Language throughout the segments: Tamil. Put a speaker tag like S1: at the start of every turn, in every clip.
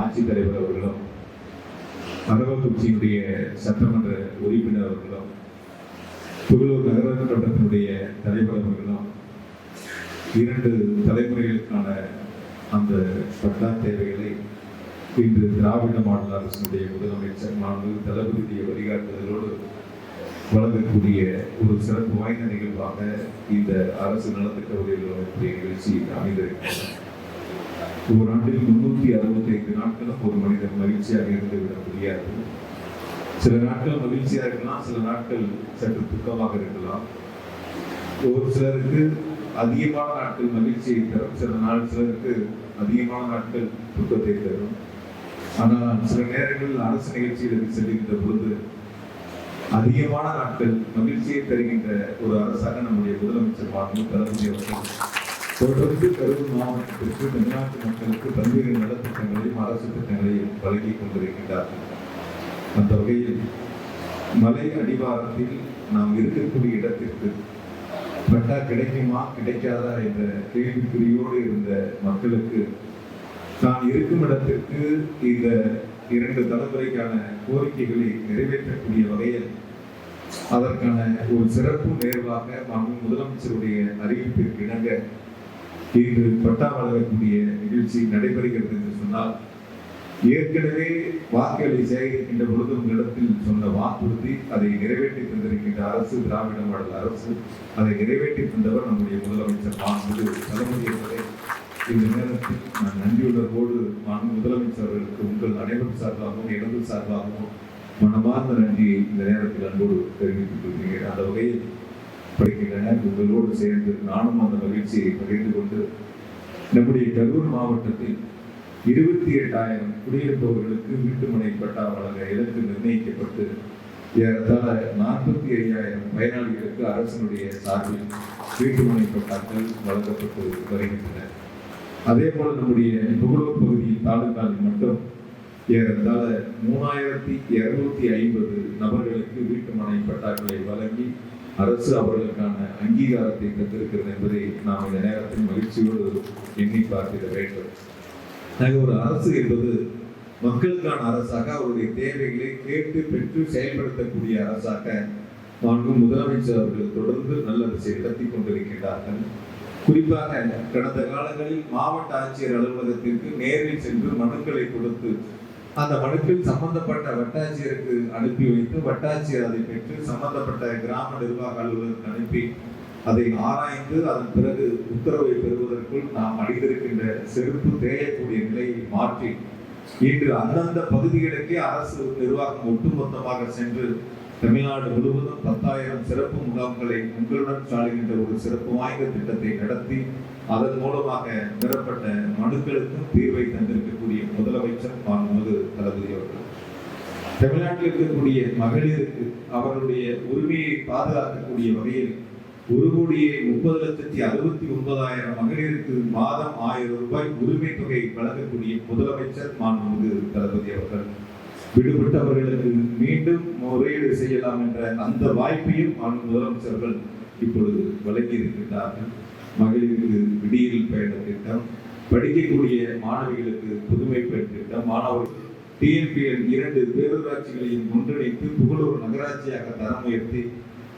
S1: ஆட்சித்தலைவர் அவர்களும் அரவக்குச்சியினுடைய சட்டமன்ற உறுப்பினர் அவர்களும் புகழூர் நகரமன்றத்தினுடைய தலைவர் அவர்களும் இரண்டு தலைமுறைகளுக்கான அந்த பட்டா தேவைகளை இன்று திராவிட மாநில அரசினுடைய முதலமைச்சர் மாநில தளபதியுடைய வழிகாட்டுதலோடு வழங்கக்கூடிய ஒரு சிறப்பு வாய்ந்த நிகழ்வாக இந்த அரசு நலத்திட்ட உதவிகள் நிகழ்ச்சி அமைந்திருக்கிறது. ஒரு ஆண்டில் முன்னூத்தி அறுபத்தி ஐந்து நாட்களும் ஒரு மனிதன் மகிழ்ச்சியாக இருந்து விட முடியாது. சில நாட்கள் மகிழ்ச்சியாக இருக்கலாம் சில நாட்கள் சற்று துக்கமாக இருக்கலாம். ஒரு சிலருக்கு அதிகமான நாட்கள் மகிழ்ச்சியை தரும் சில நாள் சிலருக்கு அதிகமான நாட்கள் துக்கத்தை தரும். ஆனால் சில நேரங்களில் அரசு நிகழ்ச்சிகளுக்கு செல்கின்ற பொழுது அதிகமான நாட்கள் மகிழ்ச்சியை தருகின்ற ஒரு அரசாக நம்முடைய முதலமைச்சர் மாண்பு தளபதி அவர்கள் தொடர்ந்து கரூர் மாவட்டத்திற்கு தமிழ்நாட்டு மக்களுக்கு பல்வேறு நலத்திட்டங்களையும் அரசு திட்டங்களையும் வழங்கிக் கொண்டிருக்கின்றார்கள் அந்த வகையில் மலை அடிவாரத்தில் நாம் இருக்கக்கூடிய இடத்திற்கு பட்டா கிடைக்குமா கிடைக்காதா என்ற கேள்விக்குறியோடு இருந்த மக்களுக்கு தான் இருக்கும் இடத்திற்கு இந்த இரண்டு தலைமுறைக்கான கோரிக்கைகளை நிறைவேற்றக்கூடிய வகையில் அதற்கான ஒரு சிறப்பு நேர்வாக மாண்பு முதலமைச்சருடைய அறிவிப்பிற்கு இணங்க இன்று பட்டா வழங்கக்கூடிய நிகழ்ச்சி நடைபெறுகிறது என்று சொன்னால் ஏற்கனவே வாக்குகளை சேகரிக்கின்ற பொழுது உங்களிடத்தில் சொன்ன வாக்குறுதி அதை நிறைவேற்றி தந்திருக்கின்ற அரசு திராவிட மாடல் அரசு அதை நிறைவேற்றி தந்தவர் நம்முடைய முதலமைச்சர் மாண்பு தலைமுறை என்பதை இந்த நேரத்தில் நான் நன்றியுள்ளதோடு நான் முதலமைச்சர் அவர்களுக்கு உங்கள் அனைவரும் சார்பாகவும் எனது சார்பாகவும் மனமார்ந்த நன்றியை இந்த நேரத்தில் அன்போடு தெரிவித்துக் கொள்கிறேன். அந்த வகையில் படிக்கின்றன உங்களோடு சேர்ந்து நானும் அந்த மகிழ்ச்சியை பகிர்ந்து கொண்டு நம்முடைய கரூர் மாவட்டத்தில் இருபத்தி எட்டாயிரம் குடியிருப்பவர்களுக்கு வீட்டுமனை பட்டா வழங்க இலக்கு நிர்ணயிக்கப்பட்டு ஏறத்தாழ நாற்பத்தி ஐயாயிரம் பயனாளிகளுக்கு அரசினுடைய சார்பில் வீட்டுமனை பட்டாக்கள் வழங்கப்பட்டு வருகின்றன. அதே போல நம்முடைய புகழூர் பகுதியில் தாலுகாவில் மட்டும் ஏறத்தாழ மூணாயிரத்தி இருநூத்தி ஐம்பது நபர்களுக்கு வீட்டுமனை பட்டாக்களை வழங்கி அரசு அவர்களுக்கான அங்கீகாரத்தை தந்திருக்கிறது என்பதை நாம் இந்த நேரத்தில் மகிழ்ச்சியோடு எண்ணி பார்த்திட வேண்டும். ஆக ஒரு அரசு என்பது மக்களுக்கான அரசாக அவருடைய தேவைகளை கேட்டு பெற்று செயல்படுத்தக்கூடிய அரசாக நான்கும் முதலமைச்சர் அவர்கள் தொடர்ந்து நல்லரசை நடத்தி கொண்டிருக்கிறார்கள் குறிப்பாக கடந்த காலங்களில் மாவட்ட ஆட்சியர் அலுவலகத்திற்கு நேரில் சென்று மனுக்களை கொடுத்து அந்த வழக்கில் சம்பந்தப்பட்ட வட்டாட்சியருக்கு அனுப்பி வைத்து வட்டாட்சியர் அதை பெற்று சம்பந்தப்பட்ட கிராம நிர்வாக அலுவலருக்கு அனுப்பி அதை ஆராய்ந்து அதன் பிறகு உத்தரவை பெறுவதற்குள் நாம் அடைந்திருக்கின்ற செருப்பு தேயக்கூடிய நிலையை மாற்றி இன்று அந்தந்த பகுதிகளுக்கே அரசு நிர்வாகம் ஒட்டுமொத்தமாக சென்று தமிழ்நாடு முழுவதும் பத்தாயிரம் சிறப்பு முகாம்களை உங்களுடன் சாடுகின்ற ஒரு சிறப்பு வாய்ந்த திட்டத்தை நடத்தி அதன் மூலமாக பெறப்பட்ட மனுக்களுக்கும் தீர்வை தந்திருக்கக்கூடிய முதலமைச்சர் மாண்புமிகு தளபதி அவர்கள். தமிழ்நாட்டில் இருக்கக்கூடிய மகளிருக்கு அவர்களுடைய உரிமையை பாதுகாக்கக்கூடிய வகையில் ஒரு கோடியே முப்பது லட்சத்தி அறுபத்தி ஒன்பதாயிரம் மகளிருக்கு மாதம் ஆயிரம் ரூபாய் உரிமை தொகை வழங்கக்கூடிய முதலமைச்சர் மாண்புமிகு தளபதி அவர்கள். விடுபட்டவர்களுக்கு மீண்டும் முறையீடு செய்யலாம் என்ற அந்த வாய்ப்பையும் மாண்பு முதலமைச்சர்கள் இப்பொழுது வழங்கி இருக்கின்றார்கள். மகளிருக்கு விடியல் பயண திட்டம் படிக்கக்கூடிய மாணவிகளுக்கு புதுமை பெண் திட்டம் மாணவர்கள் டிஎன்பிஎல் இரண்டு பேரூராட்சிகளையும் ஒன்றிணைத்து புகழூர் நகராட்சியாக தரம் உயர்த்தி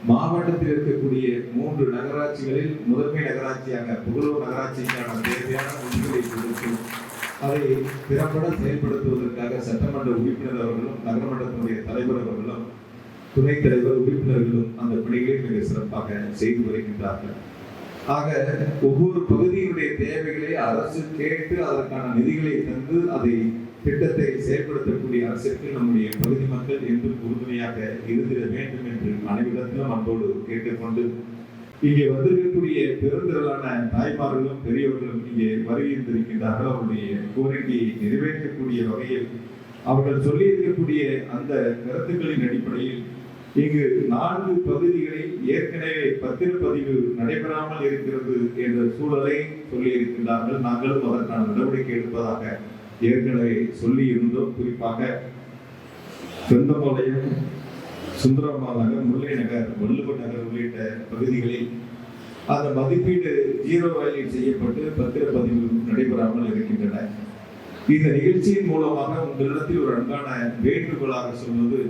S1: மாவட்டத்தில் இருக்கக்கூடிய மூன்று நகராட்சிகளில் முதன்மை நகராட்சியாக புகழூர் நகராட்சிக்கான தேவையான நிதிகளை கொடுத்து அதை திறம்பட செயல்படுத்துவதற்காக சட்டமன்ற உறுப்பினர் அவர்களும் நகரமன்றத்தினுடைய தலைவர் அவர்களும் துணைத் தலைவர் உறுப்பினர்களும் அந்த பணிகளை மிக சிறப்பாக செய்து வருகின்றார்கள். ஆக ஒவ்வொரு பகுதியினுடைய தேவைகளை அரசு கேட்டு அதற்கான நிதிகளை தந்து அதை திட்டத்தை செயல்படுத்தக்கூடிய அரசிற்கு நம்முடைய பகுதி மக்கள் என்றும் உறுதுணையாக இருந்திட வேண்டும் என்று அனைவரிடத்திலும் அன்போடு கேட்டுக்கொண்டு இங்கே வந்திருக்கக்கூடிய பெருந்திரளான தாய்மார்களும் பெரியவர்களும் இங்கே வருகின்றிருக்கின்றார்கள். அவருடைய கோரிக்கையை நிறைவேற்றக்கூடிய வகையில் அவர்கள் சொல்லியிருக்கக்கூடிய அந்த கருத்துக்களின் அடிப்படையில் இங்கு நான்கு பகுதிகளில் ஏற்கனவே பத்திரப்பதிவு நடைபெறாமல் இருக்கிறது என்ற சூழலை சொல்லியிருக்கின்றார்கள். நாங்களும் அதற்கான நடவடிக்கை எடுப்பதாக ஏற்கனவே சொல்லியிருந்தோம். குறிப்பாக செந்தபாளையம் சுந்தரமா நகர் முல்லை நகர் வள்ளுவர் நகர் உள்ளிட்ட பகுதிகளில் அந்த மதிப்பீடு ஜீரோ வேல்யூ செய்யப்பட்டு பத்திரப்பதிவு நடைபெறாமல் இருக்கின்றன. இந்த நிகழ்ச்சியின் மூலமாக உங்களிடத்தில் ஒரு அன்பான வேண்டுகோளாக சொல்வது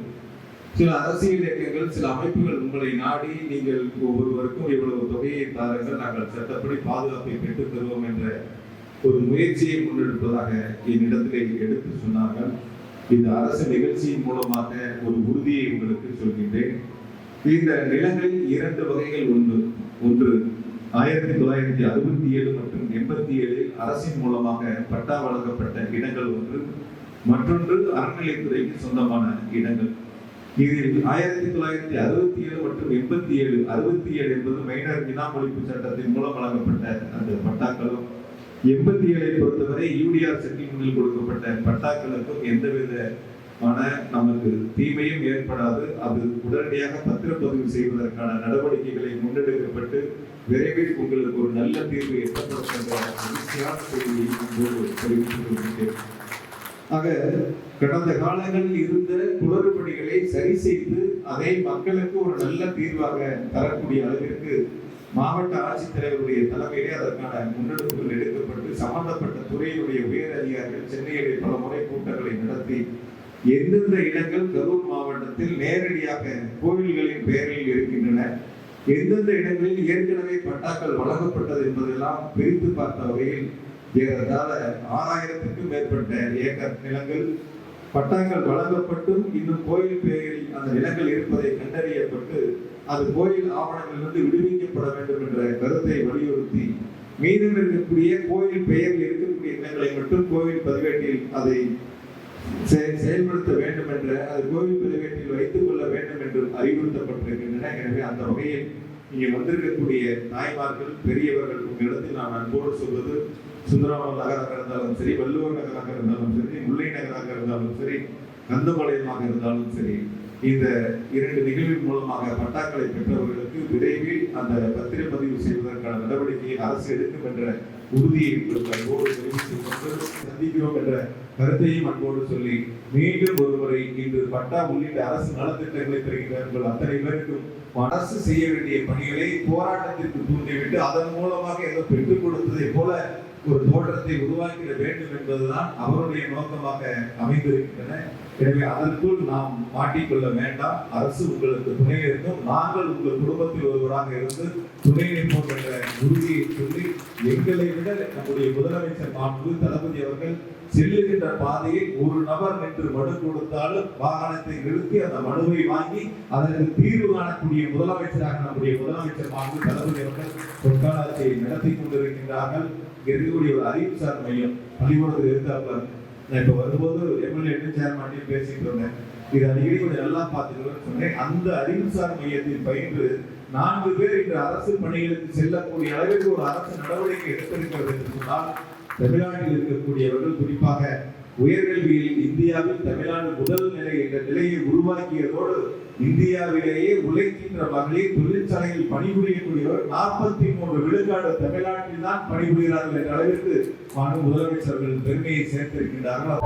S1: சில அரசியல் இயக்கங்கள் சில அமைப்புகள் உங்களை நாடி நீங்கள் ஒவ்வொருவருக்கும் இவ்வளவு தொகையை தாருங்கள். நாங்கள் சட்டப்படி பாதுகாப்பை பெற்றுத் தருவோம் என்ற ஒரு முயற்சியை முன்னெடுப்பதாக என்னிடத்திலே எடுத்து சொன்னார்கள். இந்த அரசு நிகழ்ச்சியின் மூலமாக ஒரு உறுதியை உங்களுக்கு சொல்கின்றேன். இந்த நிலங்களில் இரண்டு வகைகள் ஒன்று. ஒன்று ஆயிரத்தி தொள்ளாயிரத்தி அறுபத்தி ஏழு மற்றும் எண்பத்தி ஏழில் அரசின் மூலமாக பட்டா வழங்கப்பட்ட இடங்கள் ஒன்று. மற்றொன்று அறநிலைத்துறைக்கு சொந்தமான இடங்கள். இதில் ஆயிரத்தி தொள்ளாயிரத்தி அறுபத்தி ஏழு மற்றும் எண்பத்தி ஏழு அறுபத்தி ஏழு என்பது மைனர் இனாம் ஒழிப்பு சட்டத்தின் மூலம் வழங்கப்பட்ட அந்த பட்டாக்களும். எண்பத்தி ஏழை பொறுத்தவரை யூடிஆர் செட்டில்மெண்டில் கொடுக்கப்பட்ட பட்டாக்களுக்கும் எந்தவிதமான நமக்கு தீமையும் ஏற்படாது. அது உடனடியாக பத்திரப்பதிவு செய்வதற்கான நடவடிக்கைகளை முன்னெடுக்கப்பட்டு விரைவில் உங்களுக்கு ஒரு நல்ல தீர்வு எட்டப்படும் ஆக கடந்த காலங்களில் இருந்த குளறுபடிகளை சரி செய்து அதை மக்களுக்கு ஒரு நல்ல தீர்வாக தரக்கூடிய அளவிற்கு மாவட்ட ஆட்சித்தலைவருடைய தலைமையிலே அதற்கான முன்னெடுப்புகள் எடுக்கப்பட்டு சம்பந்தப்பட்ட துறையினுடைய உயர் அதிகாரிகள் சென்னையிலே பல முறை கூட்டங்களை நடத்தி எந்தெந்த இடங்கள் கரூர் மாவட்டத்தில் நேரடியாக கோவில்களின் பெயரில் இருக்கின்றன எந்தெந்த இடங்களில் ஏற்கனவே பட்டாக்கள் வழங்கப்பட்டது என்பதெல்லாம் பிரித்து பார்த்த வகையில் ஏறத்தாழ ஆறாயிரத்துக்கும் மேற்பட்ட ஏக்கர் நிலங்கள் பட்டாக்கள் வழங்கப்பட்டும் இன்னும் கோயில் பெயரில் அந்த நிலங்கள் இருப்பதை கண்டறியப்பட்டு அது கோயில் ஆவணங்களிலிருந்து விடுவிக்கப்பட வேண்டும் என்ற கருத்தை வலியுறுத்தி மீதம் இருக்கக்கூடிய கோயில் பெயரில் இருக்கக்கூடிய இடங்களை மட்டும் கோவில் பதிவேட்டில் அதை செயல்படுத்த வேண்டும் என்ற அது கோவில் பதிவேட்டில் வைத்துக் கொள்ள வேண்டும் என்று அறிவுறுத்தப்பட்டிருக்கின்றன. எனவே அந்த வகையில் இங்கே வந்திருக்கக்கூடிய தாய்மார்கள் பெரியவர்கள் உங்களிடத்தில் நான் அன்போடு சொல்வது சுந்தரமன் நகராக இருந்தாலும் சரி வள்ளுவர் நகராக இருந்தாலும் சரி முல்லை நகராக இருந்தாலும் சரி கந்தபாளையமாக இருந்தாலும் சரி இந்த இரண்டு நிகழ்வின் மூலமாக பட்டாக்களை பெற்றவர்களுக்கு விரைவில் அந்த பத்திரப்பதிவு செய்வதற்கான நடவடிக்கையை அரசு எடுக்கும் என்ற உறுதியை உங்களுக்கு அன்போடு சந்திக்கிறோம் என்ற கருத்தையும் அன்போடு சொல்லி மீண்டும் ஒருமுறை இன்று பட்டா உள்ளிட்ட அரசு நலத்திட்டங்களை பெறுகின்ற அத்தனை பேருக்கும் அரசு செய்ய வேண்டிய பணிகளை போராட்டத்திற்கு தூண்டிவிட்டு அதன் மூலமாக ஏதோ பெற்றுக் கொடுத்ததை போல ஒரு தோற்றத்தை உருவாக்கிட வேண்டும் என்பதுதான் அவருடைய நோக்கமாக அமைந்திருக்கின்றன. எனவே அதற்குள் நாம் மாட்டிக்கொள்ள வேண்டாம். அரசு உங்களுக்கு துணை இருக்கும். நாங்கள் உங்கள் குடும்பத்தில் ஒருவராக இருந்து துணை நிற்போம் என்ற உறுதியை சொல்லி எங்களை விட நம்முடைய முதலமைச்சர் மாண்பு தளபதி அவர்கள் செல்லுகின்ற பாதையில் ஒரு நபர் நின்று மனு கொடுத்தாலும் வாகனத்தை நிறுத்தி அந்த மனுவை வாங்கி அதற்கு தீர்வு காணக்கூடிய முதலமைச்சராக நம்முடைய முதலமைச்சர் மாண்பு தளபதி அவர்கள் பொற்காலாட்சியை நடத்தி கொண்டிருக்கின்றார்கள். இருக்கக்கூடிய ஒரு அறிவுசார் மையம் பள்ளிக்கூடத்தில் இருந்தாப்புல நான் இப்போ வரும்போது எம்எல்ஏ சேர்மாட்டையும் பேசிட்டு இருந்தேன். இது அடிக்கடி கொஞ்சம் நல்லா பார்த்துக்கணும்னு சொன்னேன். அந்த அறிவுசார் மையத்தில் பயின்று நான்கு பேர் இன்று அரசு பணிகளுக்கு செல்லக்கூடிய அளவிற்கு ஒரு அரசு நடவடிக்கை எடுத்திருக்கிறது என்று சொன்னால் தமிழ்நாட்டில் இருக்கக்கூடியவர்கள் குறிப்பாக உயர்கல்வியில் இந்தியாவில் தமிழ்நாடு முதல் நிலை என்ற நிலையை உருவாக்கியதோடு இந்தியாவிலேயே உழைக்கின்ற மகளிர் தொழிற்சாலையில் பணிபுரியக்கூடியவர் நாற்பத்தி மூன்று விழுக்காடு தமிழ்நாட்டில் தான் பணிபுரிகிறார்கள் என்ற அளவிற்கு மாண்பு முதலமைச்சர்கள் பெருமையை சேர்த்திருக்கின்றார்கள்.